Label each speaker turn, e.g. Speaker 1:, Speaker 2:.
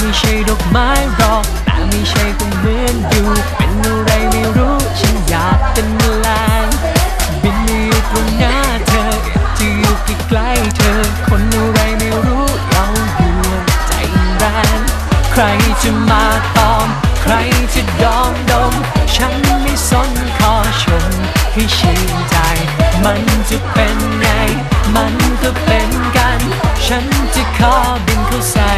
Speaker 1: ม่ใช่ดอกไม้หรอก แต่ไม่ใช่ก็เหมือนอยู่ เป็นอะไรไม่รู้ ฉันอยากเป็นแมลงบินมาอยู่ตรงหน้าเธออยากจะอยู่ใกล้เธอ คนอะไรไม่รู้เราอยู่ใจแรงใครจะมาตอม ใครจะดอมดม ฉันไม่สนขอชมให้ชื่นใจ มันจะเป็นไง มันก็เป็นกัน ฉันจะขอบินเข้าใส่